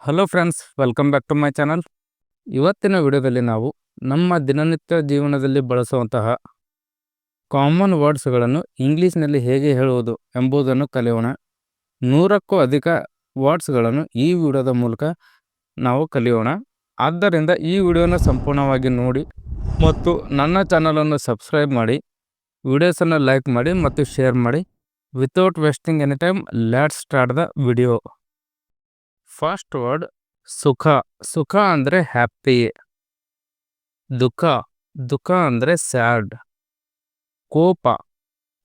Hello friends welcome back to my channel ಇವತ್ತಿನ ವಿಡಿಯೋದಲ್ಲಿ ನಾವು ನಮ್ಮ ದಿನನಿತ್ಯ ಜೀವನದಲ್ಲಿ ಬಳಸುವಂತಹ ಕಾಮನ್ ವರ್ಡ್ಸ್ಗಳನ್ನು ಇಂಗ್ಲೀಷ್ನಲ್ಲಿ ಹೇಗೆ ಹೇಳುವುದು ಎಂಬುದನ್ನು ಕಲಿಯೋಣ. ನೂರಕ್ಕೂ ಅಧಿಕ ವರ್ಡ್ಸ್ಗಳನ್ನು ಈ ವಿಡಿಯೋದ ಮೂಲಕ ನಾವು ಕಲಿಯೋಣ. ಆದ್ದರಿಂದ ಈ ವಿಡಿಯೋನ ಸಂಪೂರ್ಣವಾಗಿ ನೋಡಿ ಮತ್ತು ನನ್ನ ಚಾನಲನ್ನು ಸಬ್ಸ್ಕ್ರೈಬ್ ಮಾಡಿ ವಿಡಿಯೋಸನ್ನು ಲೈಕ್ ಮಾಡಿ ಮತ್ತು ಶೇರ್ ಮಾಡಿ. Without wasting any time let start the video first word ಸುಖ. ಸುಖ ಅಂದರೆ ಹ್ಯಾಪಿ. ದುಃಖ. ದುಃಖ ಅಂದರೆ ಸ್ಯಾಡ್. ಕೋಪ.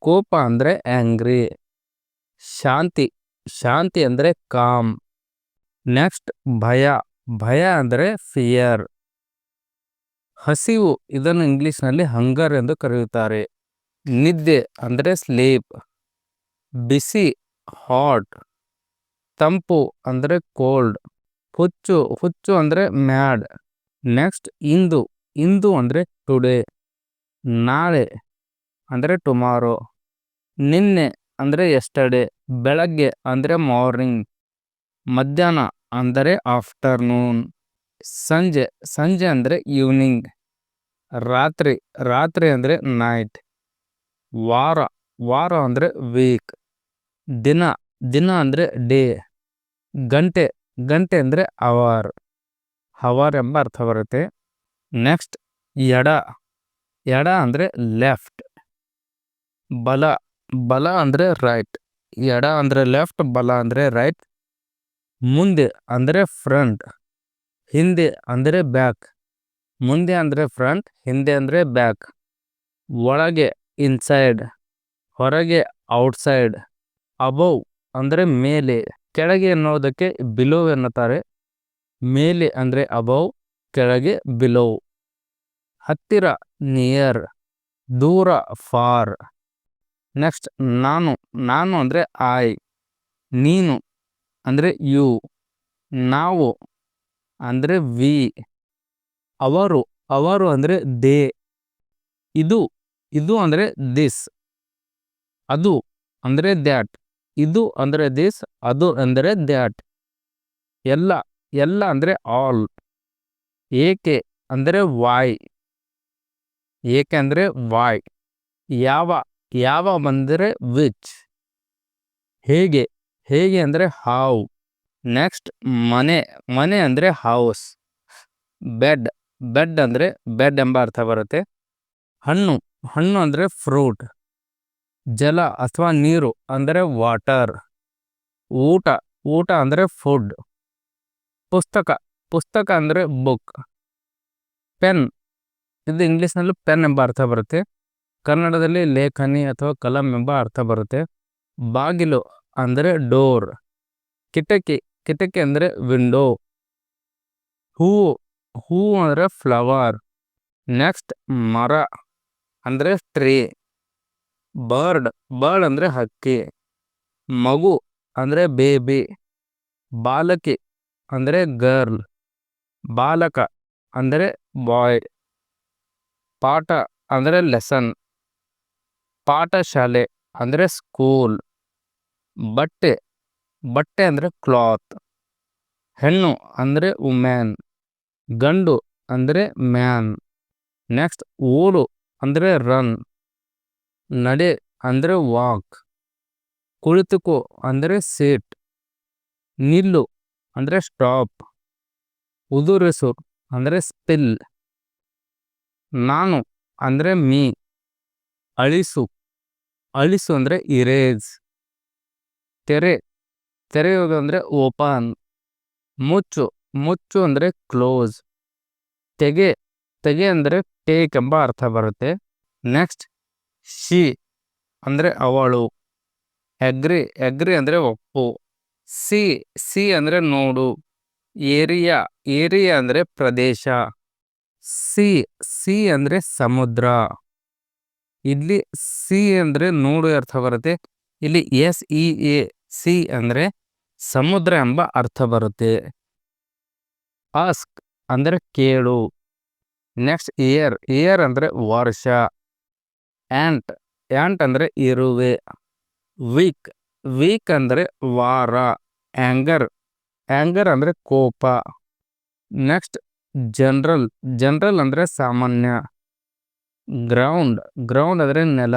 ಕೋಪ ಅಂದರೆ ಆ್ಯಂಗ್ರಿ ಶಾಂತಿ. ಶಾಂತಿ ಅಂದರೆ ಕಾಮ್. ನೆಕ್ಸ್ಟ್ ಭಯ. ಭಯ ಅಂದರೆ ಫಿಯರ್. ಹಸಿವು ಇದನ್ನು ಇಂಗ್ಲೀಷ್ನಲ್ಲಿ ಹಂಗರ್ ಎಂದು ಕರೆಯುತ್ತಾರೆ. ನಿದ್ದೆ ಅಂದರೆ ಸ್ಲೀಪ್. ಬಿಸಿ, ಹಾಟ್. ತಂಪು ಅಂದರೆ ಕೋಲ್ಡ್, ಹುಚ್ಚು ಹುಚ್ಚು ಅಂದರೆ ಮ್ಯಾಡ್. ನೆಕ್ಸ್ಟ್ ಇಂದು ಇಂದು ಅಂದರೆ ಟುಡೇ, ನಾಳೆ ಅಂದರೆ ಟುಮಾರೋ, ನಿನ್ನೆ ಅಂದರೆ ಎಸ್ಟರ್ಡೇ, ಬೆಳಗ್ಗೆ ಅಂದರೆ ಮಾರ್ನಿಂಗ್, ಮಧ್ಯಾಹ್ನ ಅಂದರೆ ಆಫ್ಟರ್ನೂನ್, ಸಂಜೆ ಸಂಜೆ ಅಂದರೆ ಈವ್ನಿಂಗ್, ರಾತ್ರಿ ರಾತ್ರಿ ಅಂದರೆ ನೈಟ್, ವಾರ ವಾರ ಅಂದರೆ ವೀಕ್, ದಿನ ದಿನ ಅಂದರೆ ಡೇ, ಗಂಟೆ ಗಂಟೆ ಅಂದರೆ ಅವರ್ ಹವರ್ ಎಂಬ ಅರ್ಥ ಬರುತ್ತೆ. ನೆಕ್ಸ್ಟ್, ಎಡ ಎಡ ಅಂದರೆ ಲೆಫ್ಟ್, ಬಲ ಬಲ ಅಂದರೆ ರೈಟ್, ಎಡ ಅಂದರೆ ಲೆಫ್ಟ್, ಬಲ ಅಂದರೆ ರೈಟ್, ಮುಂದೆ ಅಂದರೆ ಫ್ರಂಟ್, ಹಿಂದೆ ಅಂದರೆ ಬ್ಯಾಕ್, ಮುಂದೆ ಅಂದರೆ ಫ್ರಂಟ್, ಹಿಂದೆ ಅಂದರೆ ಬ್ಯಾಕ್, ಒಳಗೆ ಇನ್ಸೈಡ್, ಹೊರಗೆ ಔಟ್ಸೈಡ್, ಅಬೌವ್. ಅಂದರೆ ಮೇಲೆ, ಕೆಳಗೆ ಎನ್ನುವುದಕ್ಕೆ ಬಿಲೋ ಎನ್ನುತ್ತಾರೆ. ಮೇಲೆ ಅಂದರೆ ಅಬೌವ್ ಕೆಳಗೆ ಬಿಲೋ ಹತ್ತಿರ ನಿಯರ್ ದೂರ ಫಾರ್ ನೆಕ್ಸ್ಟ್ ನಾನು. ನಾನು ಅಂದರೆ ಐ ನೀನು ಅಂದರೆ ಯು ನಾವು ಅಂದರೆ ವಿ ಅವರು ಅವರು ಅಂದರೆ ದೇ ಇದು ಇದು ಅಂದರೆ ದಿಸ್ ಅದು ಅಂದರೆ ದ್ಯಾಟ್ ಇದು ಅಂದರೆ ದಿಸ್ ಅದು ಅಂದರೆ ದ್ಯಾಟ್ ಎಲ್ಲ ಎಲ್ಲ ಅಂದರೆ ಆಲ್ ಏಕೆ ಅಂದರೆ ವಾಯ್ ಏಕೆ ಅಂದರೆ ವಾಯ್ ಯಾವ ಯಾವ ಬಂದರೆ ವಿಚ್ ಹೇಗೆ ಹೇಗೆ ಅಂದರೆ ಹಾವ್ ನೆಕ್ಸ್ಟ್ ಮನೆ ಮನೆ ಅಂದರೆ ಹೌಸ್ ಬೆಡ್ ಬೆಡ್ ಅಂದರೆ ಬೆಡ್ ಎಂಬ ಅರ್ಥ ಬರುತ್ತೆ. ಹಣ್ಣು ಹಣ್ಣು ಅಂದರೆ ಫ್ರೂಟ್ ಜಲ ಅಥವಾ ನೀರು ಅಂದರೆ ವಾಟರ್. ಊಟ ಊಟ ಅಂದರೆ ಫುಡ್. ಪುಸ್ತಕ ಪುಸ್ತಕ ಅಂದರೆ ಬುಕ್. ಪೆನ್, ಇದು ಇಂಗ್ಲೀಷ್ನಲ್ಲಿ ಪೆನ್ ಎಂಬ ಅರ್ಥ ಬರುತ್ತೆ. ಕನ್ನಡದಲ್ಲಿ ಲೇಖನಿ ಅಥವಾ ಕಲಂ ಎಂಬ ಅರ್ಥ ಬರುತ್ತೆ. ಬಾಗಿಲು ಅಂದರೆ ಡೋರ್. ಕಿಟಕಿ ಕಿಟಕಿ ಅಂದರೆ ವಿಂಡೋ. ಹೂವು ಹೂವು ಅಂದರೆ ಫ್ಲವರ್. ನೆಕ್ಸ್ಟ್ ಮರ ಅಂದರೆ ಟ್ರೀ. ಬರ್ಡ್ ಬರ್ಡ್ ಅಂದರೆ ಹಕ್ಕಿ, ಮಗು ಅಂದರೆ ಬೇಬಿ, ಬಾಲಕಿ ಅಂದರೆ ಗರ್ಲ್, ಬಾಲಕ ಅಂದರೆ ಬಾಯ್, ಪಾಠ ಅಂದರೆ ಲೆಸನ್ ಪಾಠಶಾಲೆ ಅಂದರೆ ಸ್ಕೂಲ್, ಬಟ್ಟೆ ಬಟ್ಟೆ ಅಂದರೆ ಕ್ಲಾತ್, ಹೆಣ್ಣು ಅಂದರೆ ವುಮೆನ್, ಗಂಡು ಅಂದರೆ ಮ್ಯಾನ್, ನೆಕ್ಸ್ಟ್ ಓಲು ಅಂದರೆ ರನ್. ನಡೆ ಅಂದರೆ ವಾಕ್ ಕುಳಿತುಕೋ ಅಂದರೆ ಸೇಟ್ ನಿಲ್ಲು ಅಂದರೆ ಸ್ಟಾಪ್ ಉದುರಿಸು ಅಂದರೆ ಸ್ಪಿಲ್ ನಾನು ಅಂದರೆ ಮೀ ಅಳಿಸು ಅಳಿಸು ಅಂದರೆ ಇರೇಜ್ ತೆರೆ, ತೆರೆಯೋದು ಅಂದರೆ ಓಪನ್ ಮುಚ್ಚು ಮುಚ್ಚು ಅಂದರೆ ಕ್ಲೋಸ್ ತೆಗೆ ತೆಗೆ ಅಂದರೆ ಟೇಕ್ ಎಂಬ ಅರ್ಥ ಬರುತ್ತೆ. ನೆಕ್ಸ್ಟ್ ಶಿ ಅಂದರೆ ಅವಳು. ಎಗ್ರಿ ಎಗ್ರಿ ಅಂದರೆ ಒಪ್ಪು. ಸಿ ಸಿ ಅಂದರೆ ನೋಡು. ಏರಿಯಾ ಏರಿಯಾ ಅಂದರೆ ಪ್ರದೇಶ. ಸಿ ಸಿ ಅಂದರೆ ಸಮುದ್ರ. ಇಲ್ಲಿ ಸಿ ಅಂದರೆ ನೋಡು ಅರ್ಥ ಬರುತ್ತೆ. ಇಲ್ಲಿ ಎಸ್, ಇ, ಎ, ಸಿ ಅಂದರೆ ಸಮುದ್ರ ಎಂಬ ಅರ್ಥ ಬರುತ್ತೆ. ಆಸ್ಕ್ ಅಂದರೆ ಕೇಳು. ನೆಕ್ಸ್ಟ್ ಇಯರ್ ಇಯರ್ ಅಂದರೆ ವರ್ಷ. ಆ್ಯಂಟ್ ಆ್ಯಂಟ್ ಅಂದರೆ ಇರುವೆ ವೀಕ್ ವೀಕ್ ಅಂದರೆ ವಾರ ಆ್ಯಂಗರ್ ಆ್ಯಂಗರ್ ಅಂದರೆ ಕೋಪ. ನೆಕ್ಸ್ಟ್ ಜನರಲ್ ಜನರಲ್ ಅಂದರೆ ಸಾಮಾನ್ಯ. ಗ್ರೌಂಡ್ ಗ್ರೌಂಡ್ ಅಂದರೆ ನೆಲ.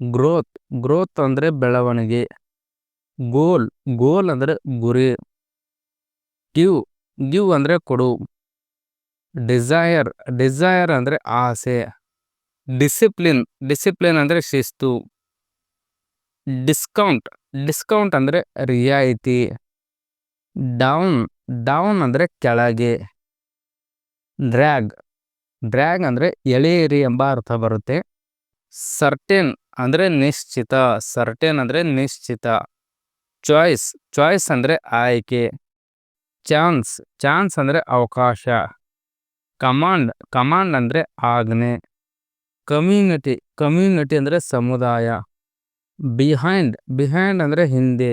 ಗ್ರೋತ್ ಗ್ರೋತ್ ಅಂದರೆ ಬೆಳವಣಿಗೆ. ಗೋಲ್ ಗೋಲ್ ಅಂದರೆ ಗುರಿ. ಗಿವ್ ಗಿವ್ ಅಂದರೆ ಕೊಡು. ಡಿಸೈರ್ ಡಿಸೈರ್ ಅಂದರೆ ಆಸೆ. ಡಿಸಿಪ್ಲಿನ್ ಡಿಸಿಪ್ಲಿನ್ ಅಂದರೆ ಶಿಸ್ತು. ಡಿಸ್ಕೌಂಟ್ ಡಿಸ್ಕೌಂಟ್ ಅಂದರೆ ರಿಯಾಯಿತಿ. ಡೌನ್ ಡೌನ್ ಅಂದರೆ ಕೆಳಗೆ. ಡ್ರ್ಯಾಗ್ ಡ್ರ್ಯಾಗ್ ಅಂದರೆ ಎಳೆಯಿರಿ ಎಂಬ ಅರ್ಥ ಬರುತ್ತೆ. ಸರ್ಟೆನ್ ಅಂದರೆ ನಿಶ್ಚಿತ, ಸರ್ಟೆನ್ ಅಂದರೆ ನಿಶ್ಚಿತ. ಚಾಯ್ಸ್ ಚಾಯ್ಸ್ ಅಂದರೆ ಆಯ್ಕೆ. ಚಾನ್ಸ್ ಚಾನ್ಸ್ ಅಂದರೆ ಅವಕಾಶ. ಕಮಾಂಡ್ ಕಮಾಂಡ್ ಅಂದರೆ ಆಜ್ಞೆ. ಕಮ್ಯುನಿಟಿ ಕಮ್ಯುನಿಟಿ ಅಂದರೆ ಸಮುದಾಯ. ಬಿಹೈಂಡ್ ಬಿಹೈಂಡ್ ಅಂದರೆ ಹಿಂದೆ.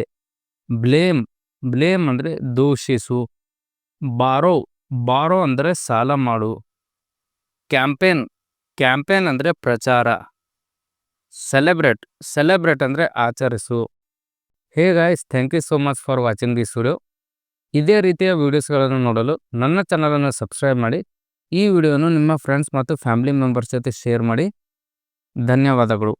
ಬ್ಲೇಮ್ ಬ್ಲೇಮ್ ಅಂದರೆ ದೂಷಿಸು. ಬಾರೋ ಬಾರೋ ಅಂದರೆ ಸಾಲ ಮಾಡು. ಕ್ಯಾಂಪೇನ್ ಕ್ಯಾಂಪೇನ್ ಅಂದರೆ ಪ್ರಚಾರ. ಸೆಲೆಬ್ರೇಟ್ ಸೆಲೆಬ್ರೇಟ್ ಅಂದರೆ ಆಚರಿಸು. Hey guys thank you so much for watching this video ಇದೇ ರೀತಿಯ ವೀಡಿಯೋಸ್ಗಳನ್ನು ನೋಡಲು ನನ್ನ ಚಾನಲನ್ನು ಸಬ್ಸ್ಕ್ರೈಬ್ ಮಾಡಿ. ಈ ವಿಡಿಯೋನು ನಿಮ್ಮ ಫ್ರೆಂಡ್ಸ್ ಮತ್ತು ಫ್ಯಾಮಿಲಿ ಮೆಂಬರ್ಸ್ ಜೊತೆ ಶೇರ್ ಮಾಡಿ. ಧನ್ಯವಾದಗಳು.